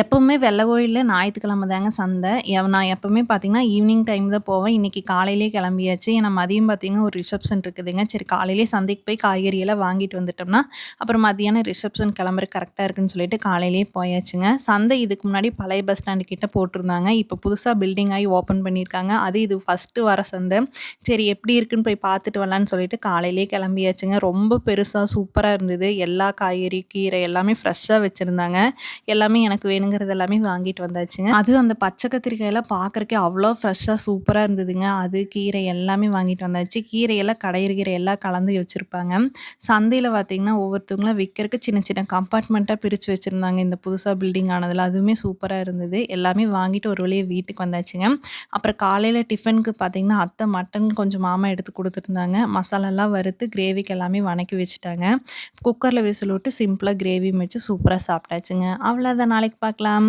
எப்பவுமே வெள்ளை கோயிலில் ஞாயிற்றுக்கிழமை தாங்க சந்தை. நான் எப்பவுமே பார்த்தீங்கன்னா, ஈவினிங் டைம் தான் போவேன். இன்னைக்கு காலையிலேயே கிளம்பியாச்சு. ஏன்னா மதியம் பார்த்தீங்கன்னா, ஒரு ரிசப்ஷன் இருக்குதுங்க. சரி காலையிலேயே சந்தைக்கு போய் காய்கறியெல்லாம் வாங்கிட்டு வந்துட்டோம்னா, அப்புறம் மதியானம் ரிசப்ஷன் கிளம்புற கரெக்டாக இருக்குன்னு சொல்லிட்டு காலையிலே போயாச்சுங்க. சந்தை இதுக்கு முன்னாடி பழைய பஸ் ஸ்டாண்டு கிட்ட போட்டிருந்தாங்க. இப்போ புதுசாக பில்டிங் ஆகி ஓப்பன் பண்ணியிருக்காங்க. அது இது ஃபர்ஸ்ட்டு வர சந்தை. சரி எப்படி இருக்குன்னு போய் பார்த்துட்டு வரலான்னு சொல்லிட்டு காலையிலே கிளம்பியாச்சுங்க. ரொம்ப பெருசாக சூப்பராக இருந்தது. எல்லா காய்கறி, கீரை எல்லாமே ஃப்ரெஷ்ஷாக வச்சுருந்தாங்க எல்லாமே எனக்கு வேணும் வேணுங்கிறது எல்லாமே வாங்கிட்டு வந்தாச்சுங்க. அதுவும் அந்த பச்சை கத்திரிக்காயெல்லாம் பார்க்கறக்கே அவ்வளோ ஃப்ரெஷ்ஷாக சூப்பராக இருந்ததுங்க. அது கீரை எல்லாமே வாங்கிட்டு வந்தாச்சு. கீரையெல்லாம் கடையிற கீரை எல்லாம் கலந்து வச்சுருப்பாங்க. சந்தையில் பார்த்தீங்கன்னா ஒவ்வொருத்தவங்களும் விற்கிறக்கு சின்ன சின்ன கம்பார்ட்மெண்ட்டாக பிரித்து வச்சுருந்தாங்க. இந்த புதுசாக பில்டிங் ஆனதில் அதுவுமே சூப்பராக இருந்தது. எல்லாமே வாங்கிட்டு ஒரு வழியாக வீட்டுக்கு வந்தாச்சுங்க. அப்புறம் காலையில் டிஃபனுக்கு பார்த்தீங்கன்னா அத்தை மட்டன் கொஞ்சம் மாமா எடுத்து கொடுத்துருந்தாங்க. மசாலாலாம் வறுத்து கிரேவிக்கு எல்லாமே வணக்கி வச்சுட்டாங்க. குக்கரில் விசில் விட்டு சிம்பிளாக கிரேவி வச்சு சூப்பராக சாப்பிட்டாச்சுங்க. அவ்வளோதான் நாளைக்கு பார்க்கலாம்.